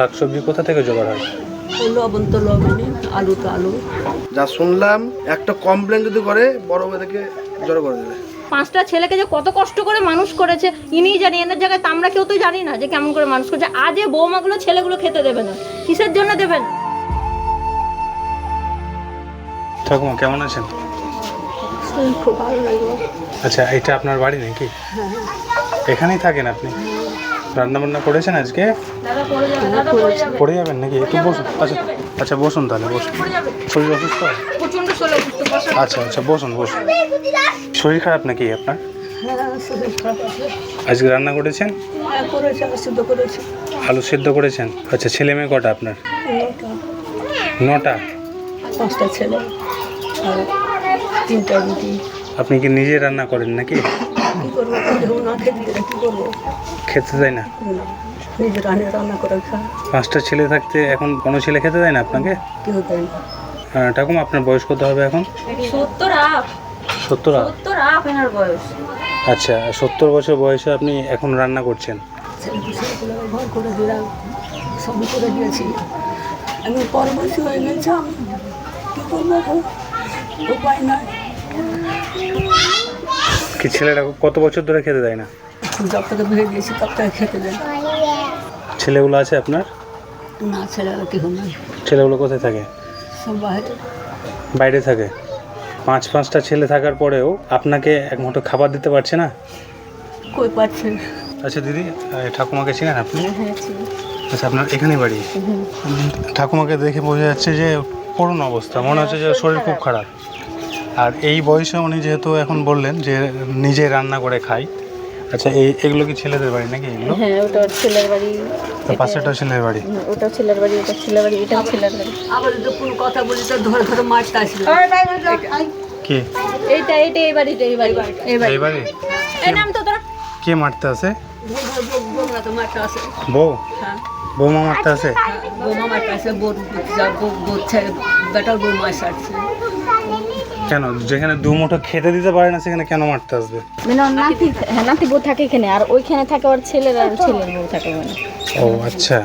শাকসবজি কোথা থেকে জোগাড় হয়? লবণ তো লবণই আলু তো আলু। যা শুনলাম একটা কমপ্লেন যদি করে বড় থেকে জড়ো করে দেবে। পাঁচটা ছেলেকে যে কত কষ্ট করে মানুষ করেছে ইনিই জানি এনার জায়গায় তা আমরা কেউ তো জানি না যে কেমন করে মানুষ করেছে। আজ বৌমাগুলো ছেলেগুলো খেতে দেবে না কিসের জন্য দেবে না? ঠাকুমা কেমন আছেন? খুব ভালো লাগল। আচ্ছা এটা আপনার বাড়ি নাকি? এখানেই থাকেন আপনি? রান্না বান্না করেছেন আজকে? পড়ে যাবেন নাকি? একটু বসুন। আচ্ছা আচ্ছা বসুন তাহলে বসুন। শরীর অসুস্থ? আচ্ছা আচ্ছা বসুন বসুন। শরীর খারাপ নাকি আপনার? আজকে রান্না করেছেন? হ্যাঁ আলু সেদ্ধ করেছেন? আচ্ছা ছেলে মেয়ে কটা আপনার? নটা, নটা পাঁচটা ছেলে তিনটা আপনি কি নিজে রান্না করেন নাকি? কী করব? না খেতে দিলে কী করব? খেতে দেয় না? না, রান্না রান্না করে খা। পাঁচটা ছেলে থাকতে এখন কোনো ছেলে খেতে দেয় না আপনাকে? কেউ দেয় না। ঠাকুমা আপনার বয়স কত হবে এখন? সত্তর আপ। সত্তর আ- সত্তর আপ এনার বয়স। আচ্ছা সত্তর বছর বয়সে আপনি এখন রান্না করছেন? ঘর করে দিলাম সবই করে দিয়েছি। আমি পরবর্তী হয়ে গেছি আমি কী করব উপায় নাই। কি ছেলেরা কত বছর ধরে খেতে দেয় না? যব থেকে ভেঙে দিয়েছি থেকে খেতে দেন ছেলেগুলো আছে আপনার? না ছেলেরা কেউ নাই। ছেলেগুলো কোথায় থাকে? সব বাইরে। বাইরে থাকে। পাঁচ পাঁচটা ছেলে থাকার পরেও আপনাকে এক মুঠো খাবার দিতে পারছে না? কই পাচ্ছে আচ্ছা দিদি ঠাকুমাকে চিনেন আপনি? হ্যাঁ আচ্ছা আপনার এখানেই বাড়ি? ঠাকুমাকে দেখে বোঝা যাচ্ছে যে করুণ অবস্থা। মনে হচ্ছে যে শরীর খুব খারাপ। আর এই বয়সে উনি যেহেতু এখন বললেন যে নিজে রান্না করে খাই। আচ্ছা এই এগুলো কি ছেলেদের বাড়ি নাকি এগুলো? হ্যাঁ ওটা ছেলের বাড়ি। তো পাশেরটা ছেলের বাড়ি। ওটা ছেলের বাড়ি ওটা ছেলের বাড়ি এটা ছেলের বাড়ি। আবার যদি কোনো কথা বলি তো ধরে ধরে মারতে আসবে কে? এইটা এইটা এই বাড়িটা এই বাড়ি এই বাড়ি। এই বাড়ি? এই নাম তো তোরা। কে মারতে আসে? বউ- বউরা মারতে আসে। বউ? হ্যাঁ। বৌমা মারতে আসে? বৌমা মারতে আসে বউ যা বউ বউ ছেলে বেটার বউ মাছ আসছে। কেন? যেখানে দু মুঠো খেতে দিতে পারে না সেখানে কেন মারতে আসবে? মানে ওর নাতি হ্যাঁ নাতি বউ থাকে এখানে আর ওইখানে থাকে ওর ছেলের আর ছেলের বউ থাকে মানে ও আচ্ছা।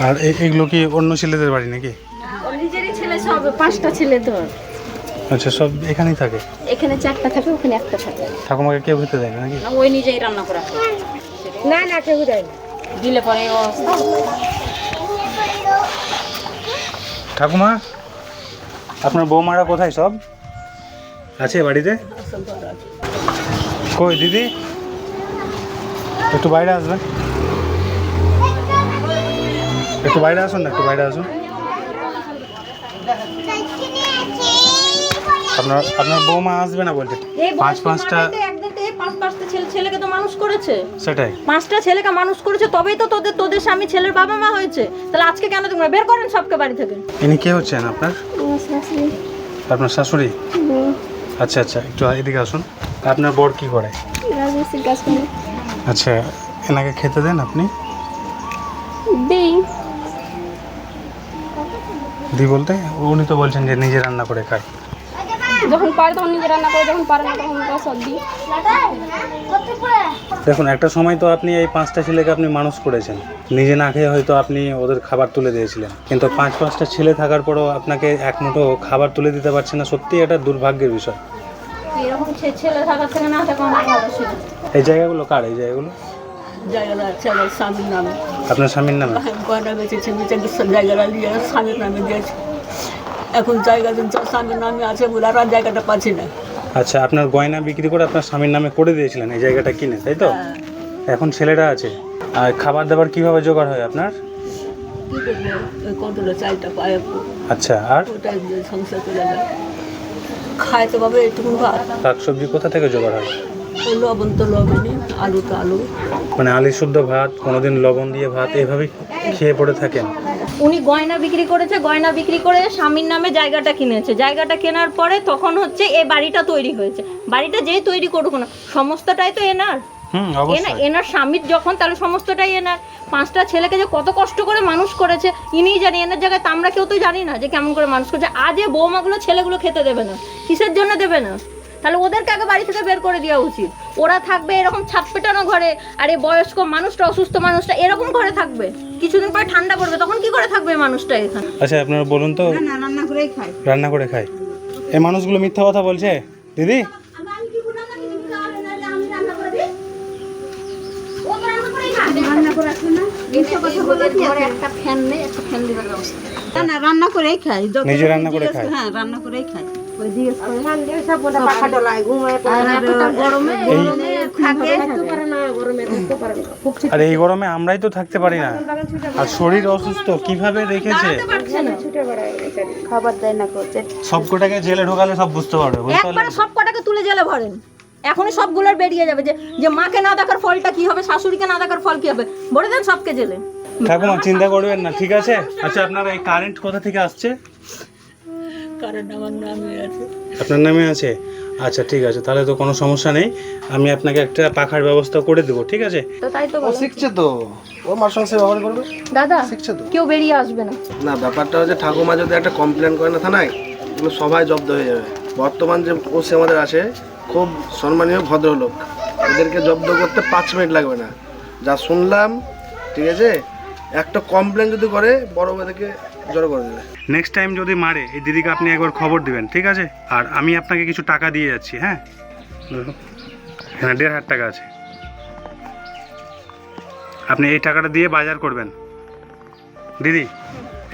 আর এ- এগুলো কি অন্য ছেলেদের বাড়ি নাকি? ওর নিজেরই ছেলে সব পাঁচটা ছেলে তো ওর। আচ্ছা সব এখানেই থাকে? এখানে চারটা থাকে ওখানে একটা থাকে। ঠাকুমাকে কেউ খেতে দেয় না নাকি? ওই নিজেই রান্না করা না না কেউ দেয় না। দিলে পরে এই অবস্থা ঠাকুমা? আপনার বৌমারা কোথায় সব? আছে বাড়িতে? কই দিদি? একটু বাইরে আসবেন। একটু বাইরে আসুন না একটু বাইরে আসুন। আপনার আপনার বৌমা আসবে না বলতে? পাঁচ পাঁচটা মারাতে একদিন তো এই পাঁচ পাঁচটা ছেলে ছেলেকে তো মানুষ করেছে। সেটাই। পাঁচটা ছেলেকে মানুষ করেছে তবেই তো তোদের তোদের স্বামী ছেলের বাবা মা হয়েছে। তাহলে আজকে কেন তোমরা বের করেন সবকে বাড়ি থেকে? ইনি কে হচ্ছেন আপনার? আপনার শাশুড়ি? আচ্ছা আচ্ছা একটু এদিকে আসুন। আপনার বর কি করে। আচ্ছা এনাকে খেতে দেন আপনি? দেই। দি বলতে উনি তো বলছেন যে নিজে রান্না করে খায়। যখন পারে তখন নিজে রান্না করে যখন পারে না তখন সব দিই। দেখুন একটা সময় তো আপনি এই পাঁচটা ছেলেকে আপনি মানুষ করেছেন। নিজে না খেয়ে হয়তো আপনি ওদের খাবার তুলে দিয়েছিলেন। কিন্তু পাঁচ পাঁচটা ছেলে থাকার পরেও আপনাকে এক মুঠো খাবার তুলে দিতে পারছে না সত্যি এটা দুর্ভাগ্যের বিষয়। এরকম ছেলে থাকার থেকে না থাকা অনেক ভালো ছিল। এই জায়গাগুলো কার? এই জায়গাগুলো? জায়গাটা ছেলে স্বামীর নামে। আপনার স্বামীর নামে? গয়না বেঁচেছে? বেঁচে জায়গাটা স্বামীর নামে দিয়েছে। এখন জায়গা স্বামীর নামে আছে বলে আর জায়গাটা পাচ্ছি না। আচ্ছা আপনার গয়না বিক্রি করে আপনার স্বামীর নামে করে দিয়েছিলেন এই জায়গাটা কিনে তাই তো? এখন ছেলেরা আছে আর খাবার দাবার কীভাবে জোগাড় হয় আপনার? আচ্ছা আর? খায় তো একটু ভাত। শাকসবজি কোথা থেকে জোগাড় হয়? লবণ তো লবণই আলু তো আলু। মানে আলি শুদ্ধ ভাত কোনোদিন লবণ দিয়ে ভাত এভাবেই খেয়ে পড়ে থাকেন? উনি গয়না বিক্রি করেছে গয়না বিক্রি করে স্বামীর নামে জায়গাটা কিনেছে। জায়গাটা কেনার পরে তখন হচ্ছে এই বাড়িটা তৈরি হয়েছে। বাড়িটা যেই তৈরি করুক না সমস্তটাই তো এনার। এনার স্বামীর যখন তাহলে সমস্তটাই এনার। পাঁচটা ছেলেকে যে কত কষ্ট করে মানুষ করেছে ইনিই জানি এনার জায়গায় তো আমরা কেউ তো জানি না যে কেমন করে মানুষ করেছে। আজ এ বৌমাগুলো ছেলেগুলো খেতে দেবে না কিসের জন্য দেবে না? তাহলে ওদেরকে আগে বাড়ি থেকে বের করে দেওয়া উচিত। ওরা থাকবে এরকম ছাপ পেটানো ঘরে আর এই বয়স্ক মানুষটা অসুস্থ মানুষটা এরকম ঘরে থাকবে। কিছুদিন পরে ঠান্ডা পড়বে তখন কি করে থাকবে মানুষটা এখানে? আচ্ছা আপনারা বলুন তো। রান্না করে খায়। এই মানুষগুলো মিথ্যা কথা বলছে? দিদি? একটা ফ্যান নেই একটা ফ্যান দেওয়ার ব্যবস্থা। না না রান্না করেই খাই নিজে রান্না করে খায়। হ্যাঁ রান্না করেই খাই আর এই গরমে আমরাই তো থাকতে পারি না। আর শরীর অসুস্থ কীভাবে রেখেছে? খাবার দেয় না সব কটাকে জেলে ঢোকালে সব বুঝতে পারবে একবারে সব কটাকে তুলে জেলে ভরেন। এখনই সবগুলোর বেরিয়ে যাবে যে যে মাকে না দেখার ফলটা কি হবে শাশুড়িকে না দেখার ফল কি হবে বলে দেন সবকে জেলে। ঠাকুমা চিন্তা করবেন না ঠিক আছে? আচ্ছা আপনার এই কারেন্ট কোথা থেকে আসছে? কারণ আমার নামে আছে আপনার নামে আছে? আচ্ছা ঠিক আছে তাহলে তো কোনো সমস্যা নেই। আমি আপনাকে একটা পাখার ব্যবস্থা করে দেবো ঠিক আছে? তো তাই তো ও শিখছে তো। ও মার সঙ্গে সে ব্যবহার করবে? দাদা শিখছে তো। কেউ বেরিয়ে আসবে না। না ব্যাপারটা হচ্ছে ঠাকুমা যদি একটা কমপ্লেন করে না থানায় এগুলো সবাই জব্দ হয়ে যাবে। বর্তমান যে ওসি আমাদের আসে খুব সম্মানীয় ভদ্রলোক। এদেরকে জব্দ করতে পাঁচ মিনিট লাগবে না। যা শুনলাম ঠিক আছে একটা কমপ্লেন যদি করে বড় ওদেরকে জড়ো করে দেবে। নেক্সট টাইম যদি মারে এই দিদিকে আপনি একবার খবর দিবেন ঠিক আছে? আর আমি আপনাকে কিছু টাকা দিয়ে যাচ্ছি হ্যাঁ? হ্যাঁ দেড় হাজার টাকা আছে। আপনি এই টাকাটা দিয়ে বাজার করবেন। দিদি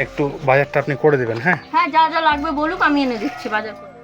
একটু বাজারটা আপনি করে দেবেন হ্যাঁ? হ্যাঁ যা যা লাগবে বলুক আমি এনে দিচ্ছি বাজার করে।